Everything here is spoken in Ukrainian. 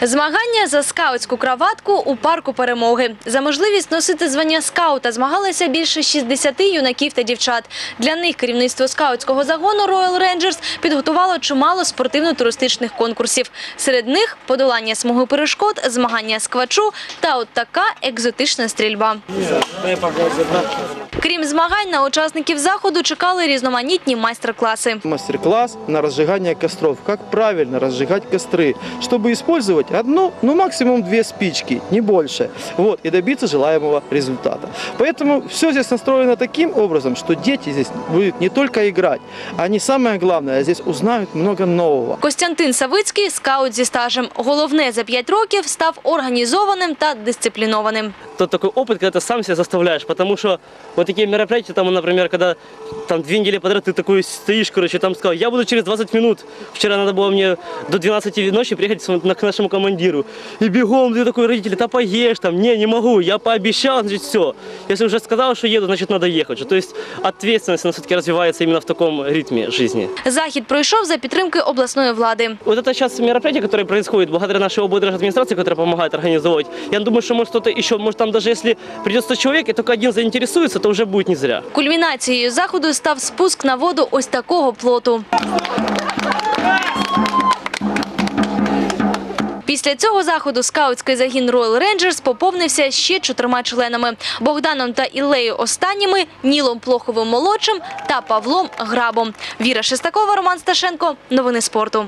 Змагання за скаутську краватку у парку перемоги. За можливість носити звання скаута змагалися більше 60 юнаків та дівчат. Для них керівництво скаутського загону Royal Rangers підготувало чимало спортивно-туристичних конкурсів. Серед них подолання смуги перешкод, змагання з квачу та от така екзотична стрільба. Крім змагань, на учасників заходу чекали різноманітні майстер-класи. Мастер-класс на разжигание костров. Как правильно разжигать костры, чтобы использовать одну, ну максимум две спички, не больше. Вот, и добиться желаемого результата. Поэтому все здесь настроено таким образом, что дети здесь будут не только играть, они самое главное, здесь узнают много нового. Костянтин Савицький – скаут зі стажем. Головне за 5 років став організованим та дисциплінованим. тот такой опыт, когда ты сам себя заставляешь, потому что вот такие мероприятия, там, например, когда там две недели подряд ты такой стоишь, короче, там сказал, я буду через 20 минут. Вчера надо было мне до 12 ночи приехать с- на- к нашему командиру. И бегом ты такой, родители, да поешь там, не, не могу, я пообещал, значит, все. Если уже сказал, что еду, значит, надо ехать. То есть ответственность, она все-таки развивается именно в таком ритме жизни. Захід пройшов за підтримки обласної влади. Вот это сейчас мероприятие, которое происходит благодаря нашей администрации, которая помогает организовывать. Я думаю, что может кто-то еще, может там даже если придет 100 человек и только один заинтересуется, то уже будет не зря. Кульмінацією заходу став спуск на воду ось такого плоту. Після цього заходу скаутський загін Royal Rangers поповнився ще чотирма членами – Богданом та Іллею останніми, Нілом Плоховим молодшим та Павлом Грабом. Віра Шестакова, Роман Сташенко. Новини спорту.